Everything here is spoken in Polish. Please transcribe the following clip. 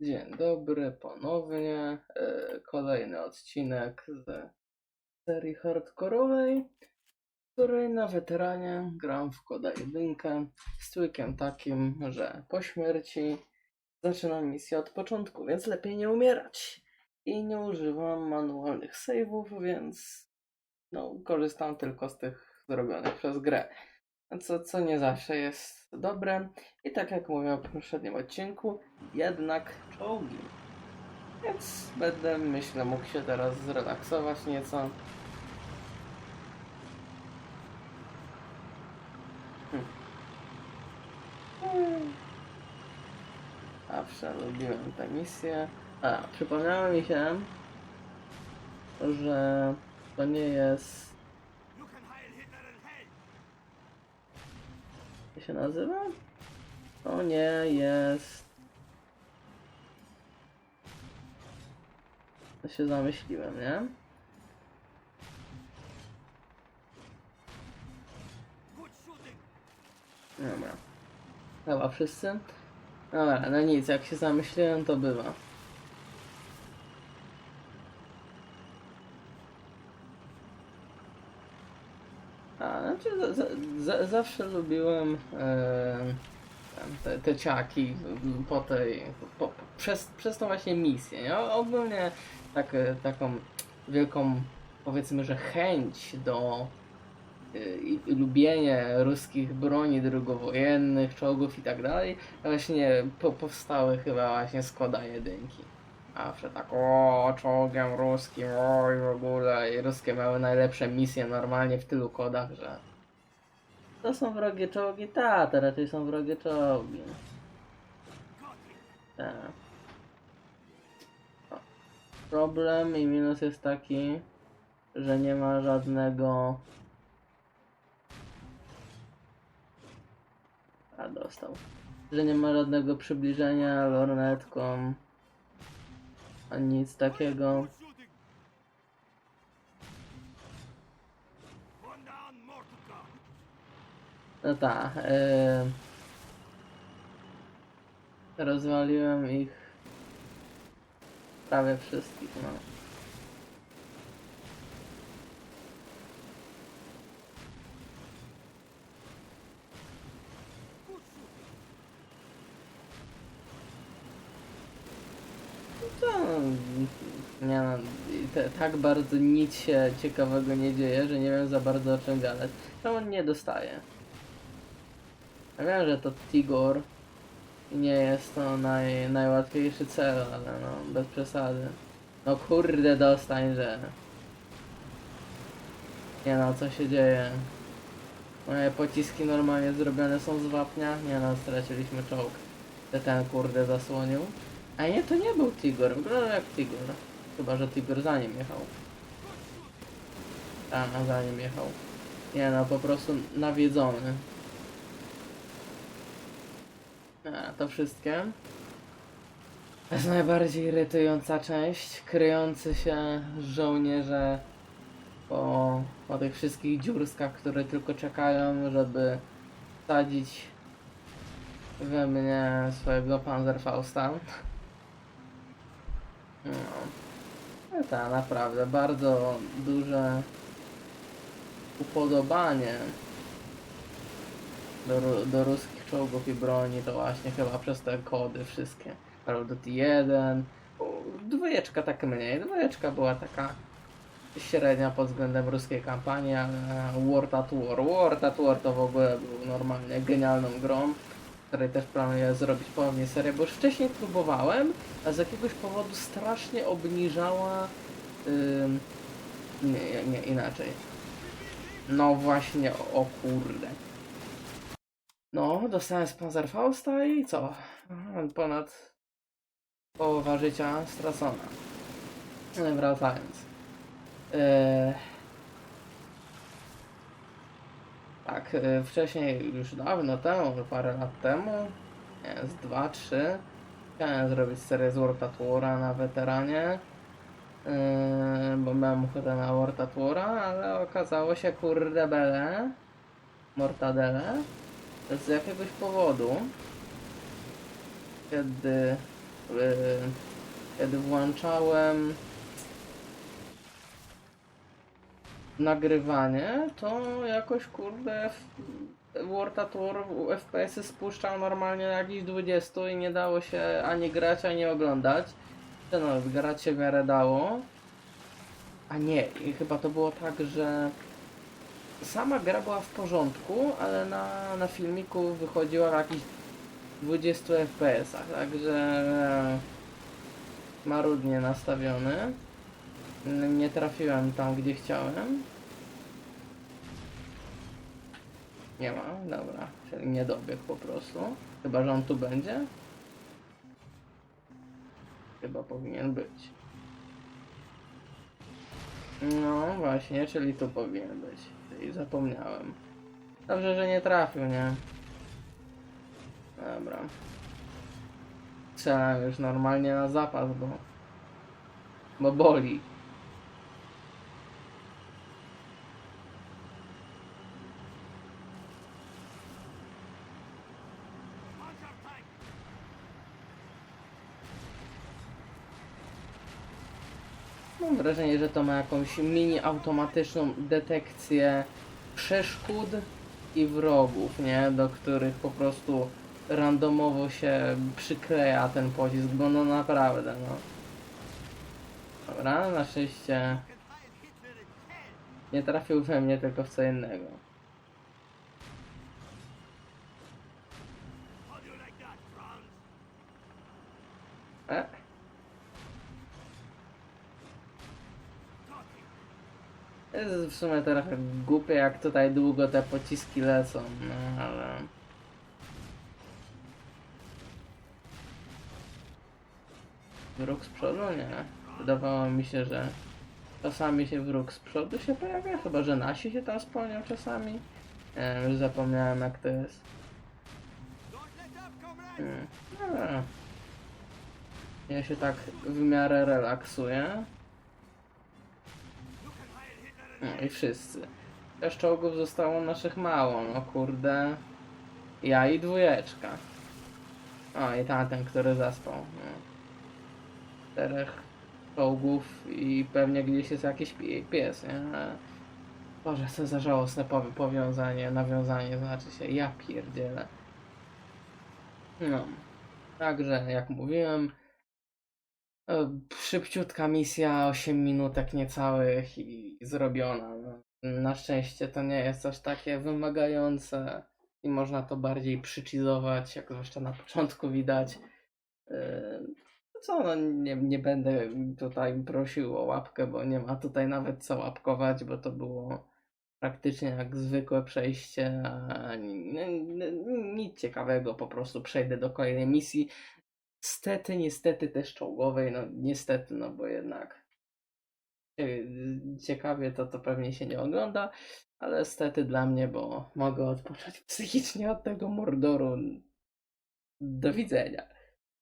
Dzień dobry ponownie. E, Kolejny odcinek z serii hardkorowej, w której na weteranie gram w koda jedynkę z trykiem takim, że po śmierci zaczynam misję od początku, więc lepiej nie umierać. I nie używam manualnych save'ów, więc no, korzystam tylko z tych zrobionych przez grę. Co, co nie zawsze jest dobre. I tak jak mówiłem w poprzednim odcinku, jednak czołgi. Więc będę, myślę, mógł się teraz zrelaksować nieco. Hm. Hmm. Zawsze lubiłem tę misję. A, przypomniało mi się, że to nie jest... się nazywa? To nie jest... To się zamyśliłem, nie? Dobra. Chyba wszyscy? Dobra, no nic, jak się zamyśliłem, to bywa. A, znaczy za, za, zawsze lubiłem e, te, te ciaki po tej, po, przez, przez tą właśnie misję, nie? Ogólnie tak, e, taką wielką, powiedzmy, że chęć do y, i lubienie ruskich broni drugowojennych, czołgów i tak dalej, właśnie po, powstały chyba właśnie składa jedynki. Że tak, o, czołgiem ruskim, oj w ogóle, i ruskie miały najlepsze misje normalnie w tylu kodach, że to są wrogie czołgi, ta, to raczej są wrogie czołgi. O. Problem i minus jest taki, że nie ma żadnego A dostał. Że nie ma żadnego przybliżenia lornetką. Ani nic takiego. No tak. Yy... Rozwaliłem ich prawie wszystkich, no. To, nie no, te, tak bardzo nic się ciekawego nie dzieje, że nie wiem za bardzo o czym gadać. To on nie dostaje. Ja wiem, że to Tigor i nie jest to naj, najłatwiejszy cel, ale no, bez przesady. No kurde, dostań, że... Nie no, co się dzieje? Moje pociski normalnie zrobione są z wapnia? Nie no, straciliśmy czołg. Ten kurde zasłonił. A nie, to nie był Tigor. Wyglądał jak Tigor. Chyba, że Tigor za nim jechał. Tak, a za nim jechał. Nie no, po prostu nawiedzony. A, to wszystkie. To jest najbardziej irytująca część. Kryjący się żołnierze po, po tych wszystkich dziurskach, które tylko czekają, żeby wsadzić we mnie swojego Panzerfausta. No. No tak, naprawdę bardzo duże upodobanie do, do ruskich czołgów i broni to właśnie chyba przez te kody wszystkie. Duty 1, u, dwójeczka tak mniej, dwójeczka była taka średnia pod względem ruskiej kampanii, ale World at War, World at War to w ogóle był normalnie genialną grą której też planuję zrobić ponownie serię, bo już wcześniej próbowałem, a z jakiegoś powodu strasznie obniżała. Ym, nie, nie, inaczej. No właśnie, o, kurde. No, dostałem z Panzerfausta i co? Ponad połowa życia stracona. Wracając. Yy, Tak, y, wcześniej, już dawno temu, parę lat temu, z 2, 3, chciałem zrobić serię z World na weteranie, yy, bo miałem ochotę na World at War'a, ale okazało się, kurde bele, mortadele, z jakiegoś powodu, kiedy Yy, kiedy włączałem nagrywanie, to jakoś kurde World at War FPS-y spuszczał normalnie na jakichś 20 i nie dało się ani grać, ani oglądać. No, grać się miarę dało. A nie, i chyba to było tak, że sama gra była w porządku, ale na, na filmiku wychodziła w jakichś 20 FPS-ach, także e, marudnie nastawiony. Nie trafiłem tam, gdzie chciałem. Nie ma, dobra, czyli nie dobiegł po prostu. Chyba, że on tu będzie. Chyba powinien być. No właśnie, czyli tu powinien być. I zapomniałem. Dobrze, że nie trafił, nie? Dobra. Strzelam już normalnie na zapas, bo... Bo boli. Mam wrażenie, że to ma jakąś mini automatyczną detekcję przeszkód i wrogów, nie? Do których po prostu randomowo się przykleja ten pocisk, bo no naprawdę, no. Dobra, na szczęście nie trafił we mnie, tylko w co innego. E? To jest w sumie trochę głupie, jak tutaj długo te pociski lecą, no ale... Wróg z przodu? Nie. Wydawało mi się, że czasami się wróg z przodu się pojawia, chyba że nasi się tam spełnią czasami. Nie wiem, już zapomniałem jak to jest. Hmm. Dobra. Ja się tak w miarę relaksuję. No i wszyscy. Też czołgów zostało naszych mało, no kurde. Ja i dwójeczka. O i tamten, który zaspał. No. Czterech czołgów i pewnie gdzieś jest jakiś pie- pies, nie? Ale- Boże, co za żałosne powi- powiązanie, nawiązanie, znaczy się, ja pierdzielę. No. Także, jak mówiłem, szybciutka misja, 8 minutek niecałych i zrobiona. No. Na szczęście to nie jest coś takie wymagające i można to bardziej przycizować, jak zwłaszcza na początku widać. E, Co, no nie, nie będę tutaj prosił o łapkę, bo nie ma tutaj nawet co łapkować, bo to było praktycznie jak zwykłe przejście, nic ciekawego, po prostu przejdę do kolejnej misji. Stety, niestety też czołgowej, no niestety, no bo jednak yy, ciekawie to to pewnie się nie ogląda, ale stety dla mnie, bo mogę odpocząć psychicznie od tego mordoru. Do widzenia.